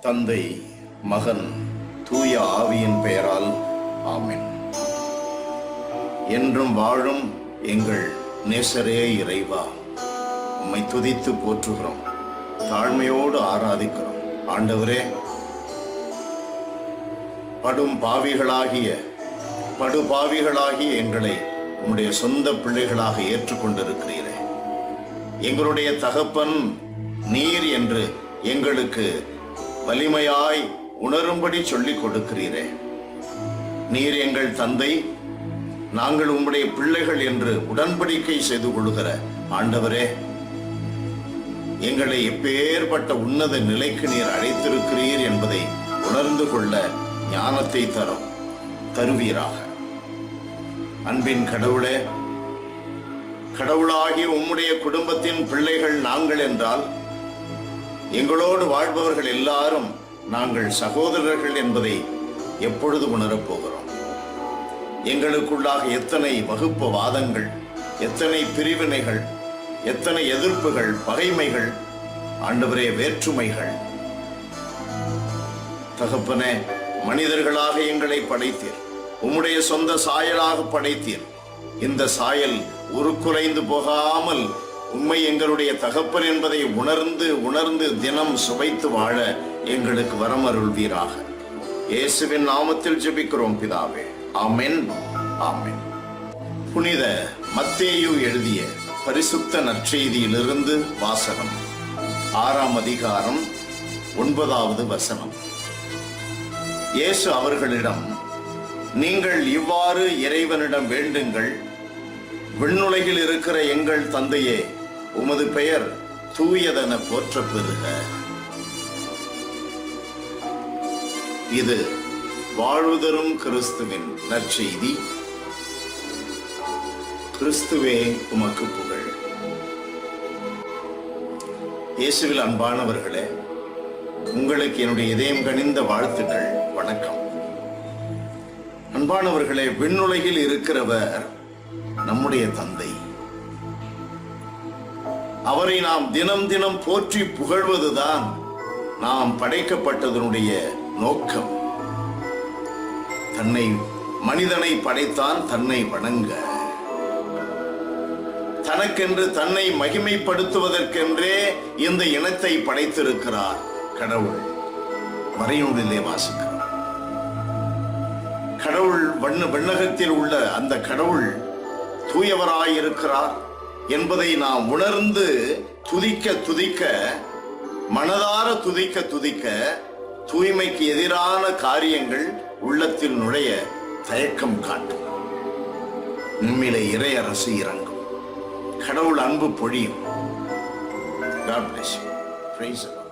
தந்தை மகன் தூய ஆவியின் பெயரால் ஆமென். என்றும் வாழும் எங்கள் நேசரே இறைவா உம்மை துதித்து போற்றுகிறோம் தாழ்மையோடு ஆராதிக்கிறோம். ஆண்டவரே படும் பாவிகளாகிய படுபாவிகளாகிய எங்களை உம்முடைய சொந்த பிள்ளைகளாக ஏற்றுக்கொண்டிருக்கிறீரே. எங்களுடைய தகப்பன் நீர் என்று எங்களுக்கு வலிமையாய் உணரும்படி சொல்லிக் கொடுக்கிறீரே. நீர் எங்கள் தந்தை நாங்கள் உம்முடைய பிள்ளைகள் என்று உடன்படிக்கை செய்து கொள்கிற ஆண்டவரே எங்களை எப்பேற்பட்ட உன்னத நிலைக்கு நீர் அழைத்திருக்கிறீர் என்பதை உணர்ந்து கொள்ள ஞானத்தை தரும் தருவீராக. அன்பின் கடவுளே கடவுளாகிய உம்முடைய குடும்பத்தின் பிள்ளைகள் நாங்கள் என்றால் எங்களோடு வாழ்பவர்கள் எல்லாரும் நாங்கள் சகோதரர்கள் என்பதை எப்பொழுது உணரப் போகிறோம்? எங்களுக்குள்ளாக எத்தனை வகுப்பு வாதங்கள் எத்தனை பிரிவினைகள் எத்தனை எதிர்ப்புகள் பகைமைகள் ஆண்டவரே வேற்றுமைகள். தகப்பன மனிதர்களாக எங்களை படைத்தீர். உம்முடைய சொந்த சாயலாக படைத்தீர். இந்த சாயல் உருக்குலைந்து போகாமல் உண்மை எங்களுடைய தகப்பன் என்பதை உணர்ந்து உணர்ந்து தினம் சுவைத்து வாழ எங்களுக்கு வரமருள்வீராக. இயேசுவின் நாமத்தில் ஜெபிக்கிறோம் பிதாவே. ஆமென் ஆமென். புனித மத்தேயு எழுதிய பரிசுத்த நற்செய்தியிலிருந்து வாசகம். ஆறாம் அதிகாரம் ஒன்பதாவது வசனம். இயேசு அவர்களிடம் நீங்கள் இவ்வாறு இறைவனிடம் வேண்டுங்கள் விண்ணுலகில் இருக்கிற எங்கள் தந்தையே உமது பெயர் தூயதென போற்ற பெறுக இது வாழ்வுதரும் கிறிஸ்துவின் நற்செய்தி. கிறிஸ்துவே உமக்கு புகழ். இயேசுவில் அன்பானவர்களே உங்களுக்கு என்னுடைய இதயம் கனிந்த வாழ்த்துக்கள் வணக்கம். அன்பானவர்களே விண்ணுலகில் இருக்கிறவர் நம்முடைய தந்தை. அவரை நாம் தினம் தினம் போற்றி புகழ்வதுதான் நாம் படைக்கப்பட்டதனுடைய நோக்கம். தன்னை மனிதனை படைத்தான் தன்னை வணங்க. தனக்கென்று தன்னை மகிமைப்படுத்துவதற்கென்றே இந்த இனத்தை படைத்திருக்கிறார் கடவுள். மறைநூலிலே வாசிக்கிறார் கடவுள் வண்ண விண்ணகத்தில் உள்ள அந்த கடவுள் தூயவராயிருக்கிறார் என்பதை நாம் உணர்ந்து துதிக்க துதிக்க மனதார துதிக்க துதிக்க தூய்மைக்கு எதிரான காரியங்கள் உள்ளத்தில் நுழைய தயக்கம் காட்டும் நம்மிலே இறையரசு இறங்கும் கடவுள் அன்பு பொழியும் God bless you. Praise the Lord.